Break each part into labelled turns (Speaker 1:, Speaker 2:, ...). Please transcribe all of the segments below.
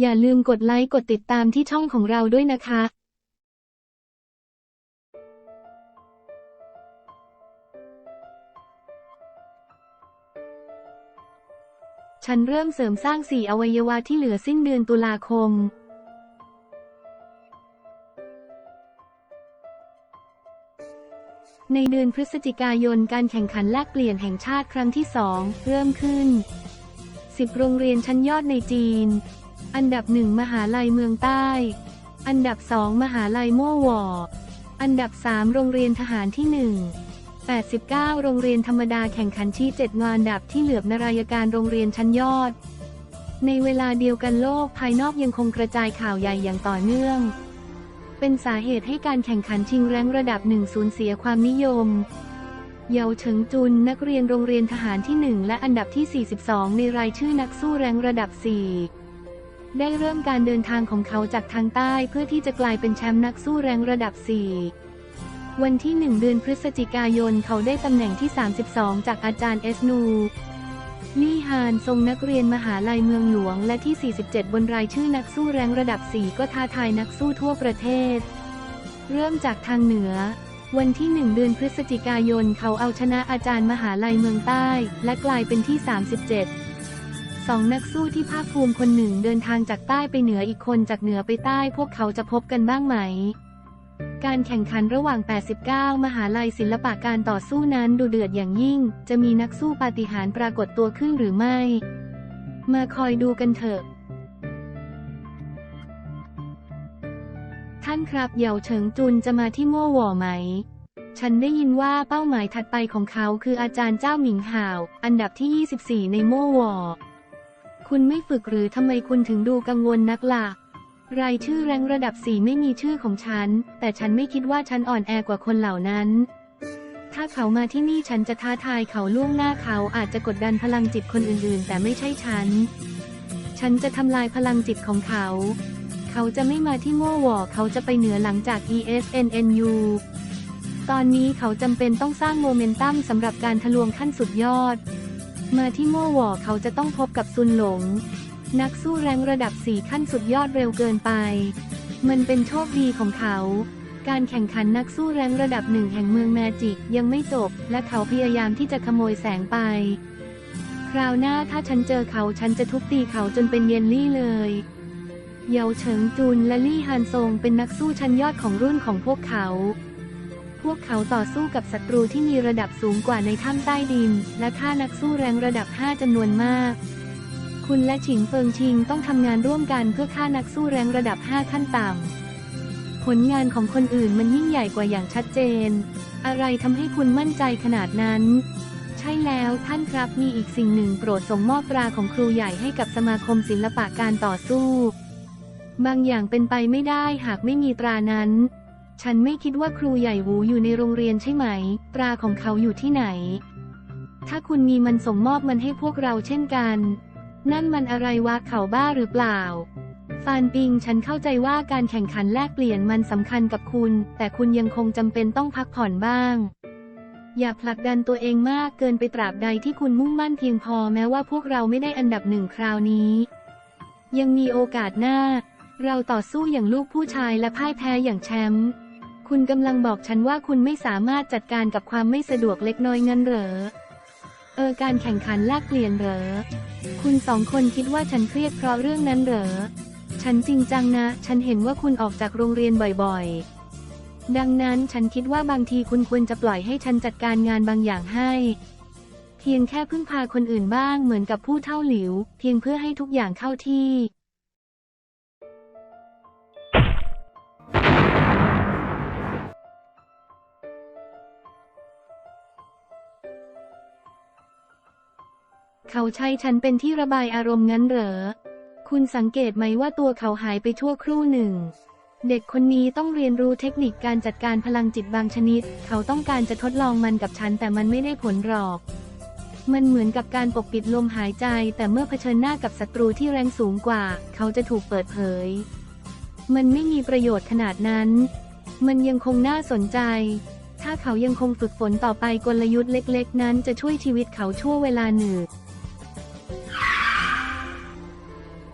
Speaker 1: อย่าลืมกดไลค์กดติดตามที่ช่องของเราด้วยนะคะฉันเริ่มเสริมสร้างสี่อวัยวะที่เหลือสิ้นเดือนตุลาคม ในเดือนพฤศจิกายนการแข่งขันแลกเปลี่ยนแห่งชาติครั้งที่สองเริ่มขึ้น 10 โรงเรียนชั้นยอดในจีน อันดับหนึ่งมหาลัยเมืองใต้ อันดับสองมหาลัยโม่วออันดับสามโรงเรียนทหารที่หนึ่ง89 โรงเรียนธรรมดาแข่งขันชี้7งานดับที่เหลือบนารายการโรงเรียนชั้นยอด ในเวลาเดียวกันโลกภายนอกยังคงกระจายข่าวใหญ่อย่างต่อเนื่อง เป็นสาเหตุให้การแข่งขันชิงแรงระดับหนึ่งสูญเสียความนิยม เยาวเฉิงจุนนักเรียนโรงเรียนทหารที่ 1 และอันดับที่ 42 ในรายชื่อนักสู้แรงระดับ 4 ได้เริ่มการเดินทางของเขาจากทางใต้เพื่อที่จะกลายเป็นแชมป์นักสู้แรงระดับ 4 วันที่ 1 เดือนพฤศจิกายนเขาได้ตำแหน่งที่ 32 จากอาจารย์เอสนูลี่ฮานทรงนักเรียนมหาลัยเมืองหลวงและที่ 47 บนรายชื่อนักสู้แรงระดับ 4 ก็ท้าทายนักสู้ทั่วประเทศ เริ่มจากทางเหนือ วันที่ 1 เดือนพฤศจิกายนเขาเอาชนะอาจารย์มหาลัยเมืองใต้ และกลายเป็นที่ 37 สองนักสู้ที่ภาคภูมิคนหนึ่งเดินทางจากใต้ไปเหนืออีกคนจากเหนือไปใต้พวกเขาจะพบกันบ้างไหม การแข่งขันระหว่าง 89 มหาลัยศิลปะการต่อสู้นั้นดูเดือดอย่างยิ่ง จะมีนักสู้ปาฏิหาริย์ปรากฏตัวขึ้นหรือไม่ มาคอยดูกันเถอะ ท่านครับเหยาเฉิงจุนจะมาที่โม่หว่อไหมฉันได้ยินว่าเป้าหมายถัดไปของเขาคืออาจารย์เจ้าหมิงห่าว อันดับที่ 24 ในโม่หว่อ คุณไม่ฝึกหรือทำไมคุณถึงดูกังวลนักล่ะ รายชื่อแรงระดับสี่ไม่มีชื่อของฉัน แต่ฉันไม่คิดว่าฉันอ่อนแอกว่าคนเหล่านั้น ถ้าเขามาที่นี่ฉันจะท้าทายเขาล่วงหน้าเขาอาจจะกดดันพลังจิตคนอื่นๆ แต่ไม่ใช่ฉัน ฉันจะทำลายพลังจิตของเขา เขาจะไม่มาที่โม่หวอเขาจะไปเหนือหลังจาก ESNNU ตอนนี้เขาจำเป็นต้องสร้างโมเมนตัมสำหรับการทะลวงขั้นสุดยอด มาที่โม่หวอเขาจะต้องพบกับซุนหลง นักสู้แรงระดับ 4 ขั้นสุดยอดเร็วเกินไป มันเป็นโชคดีของเขา การแข่งขันนักสู้แรงระดับหนึ่งแห่งเมืองแมจิกยังไม่จบ และเขาพยายามที่จะขโมยแสงไป คราวหน้าถ้าฉันเจอเขาฉันจะทุบตีเขาจนเป็นเยลลี่เลยเยาเฉิงจุนและลี่ฮานซงเป็นนักสู้ชั้นยอดของรุ่นของพวกเขา พวกเขาต่อสู้กับศัตรูที่มีระดับสูงกว่าในถ้ำใต้ดิน และฆ่านักสู้แรงระดับ 5จำนวนมาก คุณและฉิงเฟิงชิงต้องทำงานร่วมกันเพื่อฆ่านักสู้แรงระดับ 5 ขั้นต่ำผลงานของคนอื่นมันยิ่งใหญ่กว่าอย่างชัดเจน อะไรทำให้คุณมั่นใจขนาดนั้นใช่แล้วท่านครับมีอีกสิ่งหนึ่งโปรดส่งมอบตราของครูใหญ่ให้กับสมาคมศิลปะการต่อสู้ บางอย่างเป็นไปไม่ได้หากไม่มีตรานั้น ฉันไม่คิดว่าครูใหญ่หูอยู่ในโรงเรียนใช่ไหม ตราของเขาอยู่ที่ไหน ถ้าคุณมีมันส่งมอบมันให้พวกเราเช่นกัน นั่นมันอะไรวะเขาบ้าหรือเปล่า ฟานปิงฉันเข้าใจว่าการแข่งขันแลกเปลี่ยนมันสำคัญกับคุณ แต่คุณยังคงจำเป็นต้องพักผ่อนบ้าง อย่าผลักดันตัวเองมากเกินไปตราบใดที่คุณมุ่งมั่นเพียงพอแม้ว่าพวกเราไม่ได้อันดับหนึ่งคราวนี้ ยังมีโอกาสหน้า เราต่อสู้อย่างลูกผู้ชายและพ่ายแพ้อย่างแชมป์ คุณกำลังบอกฉันว่าคุณไม่สามารถจัดการกับความไม่สะดวกเล็กน้อยงั้นเหรอ เออการแข่งขันแลกเปลี่ยนเหรอ คุณสองคนคิดว่าฉันเครียดเพราะเรื่องนั้นเหรอ ฉันจริงจังนะ ฉันเห็นว่าคุณออกจากโรงเรียนบ่อยๆ ดังนั้นฉันคิดว่าบางทีคุณควรจะปล่อยให้ฉันจัดการงานบางอย่างให้ เพียงแค่พึ่งพาคนอื่นบ้างเหมือนกับผู้เท่าหลิว เพียงเพื่อให้ทุกอย่างเข้าที่ เขาใช้ฉันเป็นที่ระบายอารมณ์งั้นเหรอ คุณสังเกตไหมว่าตัวเขาหายไปชั่วครู่หนึ่ง เด็กคนนี้ต้องเรียนรู้เทคนิคการจัดการพลังจิตบางชนิด เขาต้องการจะทดลองมันกับฉันแต่มันไม่ได้ผลหรอก มันเหมือนกับการปกปิดลมหายใจ แต่เมื่อเผชิญหน้ากับศัตรูที่แรงสูงกว่า เขาจะถูกเปิดเผย มันไม่มีประโยชน์ขนาดนั้น มันยังคงน่าสนใจถ้าเขายังคงฝึกฝนต่อไปกลยุทธ์เล็ก ๆ นั้นจะช่วยชีวิตเขาชั่วเวลาหนึ่ง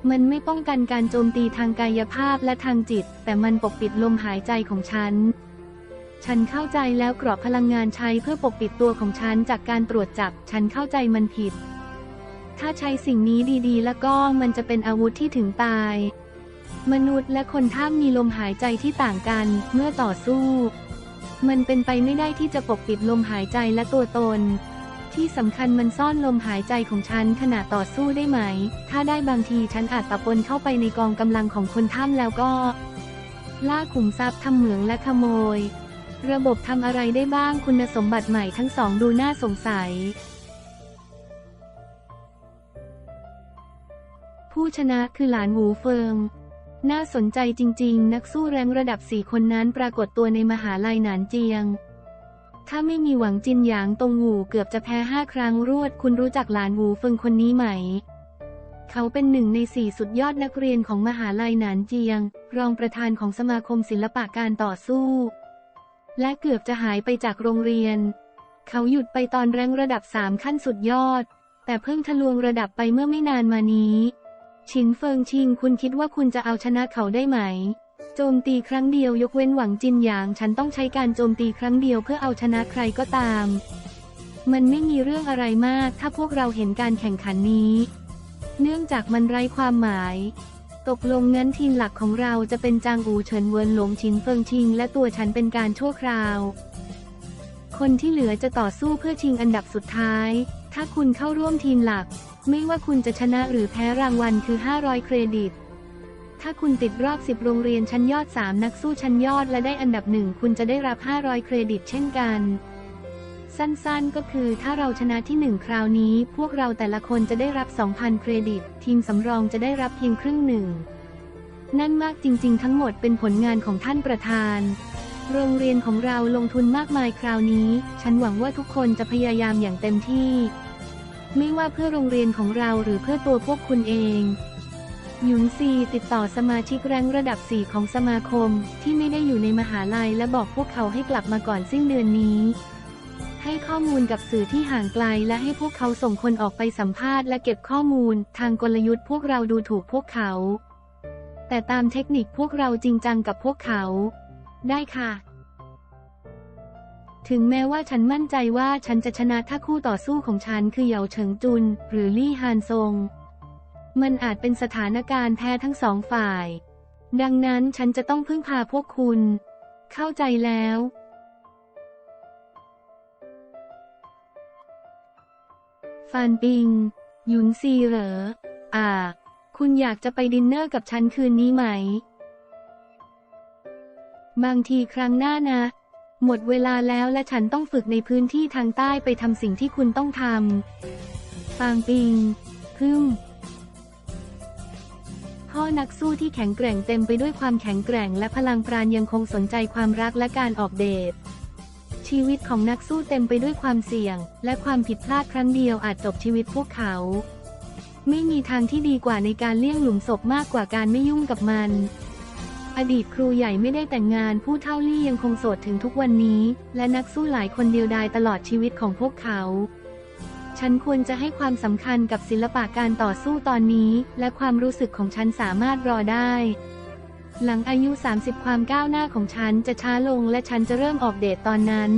Speaker 1: มันไม่ป้องกันการโจมตีทางกายภาพและทางจิต แต่มันปกปิดลมหายใจของฉัน ฉันเข้าใจแล้วกรอบพลังงานใช้เพื่อปกปิดตัวของฉันจากการตรวจจับ ฉันเข้าใจมันผิด ถ้าใช้สิ่งนี้ดีๆ แล้วก็มันจะเป็นอาวุธที่ถึงตาย มนุษย์และคนถ้ำมีลมหายใจที่ต่างกันเมื่อต่อสู้ มันเป็นไปไม่ได้ที่จะปกปิดลมหายใจและตัวตน ที่สำคัญมันซ่อนลมหายใจของฉันขณะต่อสู้ได้ไหม ถ้าได้บางทีฉันอาจปะปนเข้าไปในกองกำลังของคนถ้ำแล้วก็ ล่าขุมทรัพย์ทำเหมืองและขโมย ระบบทำอะไรได้บ้างคุณสมบัติใหม่ทั้งสองดูน่าสงสัย ผู้ชนะคือหลานหูเฟิง น่าสนใจจริง ๆ นักสู้แรงระดับสี่คนนั้นปรากฏตัวในมหาลัยหนานเจียง ถ้าไม่มีหวังจินหยางตรงหูเกือบจะแพ้ห้าครั้งรวด คุณรู้จักหลานหูเฟิงคนนี้ไหม เขาเป็นหนึ่งในสี่สุดยอดนักเรียนของมหาลัยหนานเจียง รองประธานของสมาคมศิลปะการต่อสู้ และเกือบจะหายไปจากโรงเรียน เขาหยุดไปตอนแรงระดับสามขั้นสุดยอด แต่เพิ่งทะลวงระดับไปเมื่อไม่นานมานี้ ชินเฟิงชิงคุณคิดว่าคุณจะเอาชนะเขาได้ไหม จมตีครั้งเดียวยกเว้นหวังจินหยาง ฉันต้องใช้การโจมตีครั้งเดียวเพื่อเอาชนะใครก็ตาม มันไม่มีเรื่องอะไรมากถ้าพวกเราเห็นการแข่งขันนี้ เนื่องจากมันไร้ความหมาย ตกลงงั้นทีมหลักของเราจะเป็นจางอูเฉินเวินหลงชินเฟิงชิง และตัวฉันเป็นการชั่วคราว คนที่เหลือจะต่อสู้เพื่อชิงอันดับสุดท้าย ถ้าคุณเข้าร่วมทีมหลัก ไม่ว่าคุณจะชนะหรือแพ้รางวัลคือ 500 เครดิต ถ้าคุณติดรอบ 10 โรงเรียนชั้นยอด 3 นักสู้ชั้นยอดและได้อันดับหนึ่งคุณจะได้รับ 500 เครดิตเช่นกัน สั้นๆก็คือถ้าเราชนะที่หนึ่งคราวนี้ พวกเราแต่ละคนจะได้รับ 2,000 เครดิต ทีมสำรองจะได้รับเพียงครึ่งหนึ่ง นั่นมากจริง ๆ ทั้งหมดเป็นผลงานของท่านประธานโรงเรียนของเราลงทุนมากมายคราวนี้ ฉันหวังว่าทุกคนจะพยายามอย่างเต็มที่ ไม่ว่าเพื่อโรงเรียนของเราหรือเพื่อตัวพวกคุณเอง หยุนซีติดต่อสมาชิกแรงระดับ 4 ของสมาคม ที่ไม่ได้อยู่ในมหาลัยและบอกพวกเขาให้กลับมาก่อนสิ้นเดือนนี้ ให้ข้อมูลกับสื่อที่ห่างไกล และให้พวกเขาส่งคนออกไปสัมภาษณ์และเก็บข้อมูล ทางกลยุทธ์พวกเราดูถูกพวกเขา แต่ตามเทคนิคพวกเราจริงจังกับพวกเขา ได้ค่ะ ถึงแม้ว่าฉันมั่นใจว่าฉันจะชนะถ้าคู่ต่อสู้ของฉันคือเหยาเฉิงจุน หรือลี่ฮานซง มันอาจเป็นสถานการณ์แพ้ทั้งสองฝ่าย ดังนั้นฉันจะต้องพึ่งพาพวกคุณ เข้าใจแล้ว ฟานปิง หยุนซีเหรอ อ่า คุณอยากจะไปดินเนอร์กับฉันคืนนี้ไหม บางทีครั้งหน้านะ หมดเวลาแล้วและฉันต้องฝึกในพื้นที่ทางใต้ไปทำสิ่งที่คุณต้องทำฟางปิงพึ่ม พ่อนักสู้ที่แข็งแกร่งเต็มไปด้วยความแข็งแกร่งและพลังปราณยังคงสนใจความรักและการออกเดท ชีวิตของนักสู้เต็มไปด้วยความเสี่ยง และความผิดพลาดครั้งเดียวอาจจบชีวิตพวกเขา ไม่มีทางที่ดีกว่าในการเลี่ยงหลุมศพมากกว่าการไม่ยุ่งกับมัน อดีตครูใหญ่ไม่ได้แต่งงานผู้เท่าลี่ยังคงโสดถึงทุกวันนี้ และนักสู้หลายคนเดียวดายตลอดชีวิตของพวกเขา ฉันควรจะให้ความสำคัญกับศิลปะการต่อสู้ตอนนี้ และความรู้สึกของฉันสามารถรอได้ หลังอายุ 30 ความก้าวหน้าของฉันจะช้าลงและฉันจะเริ่มออกเดตตอนนั้น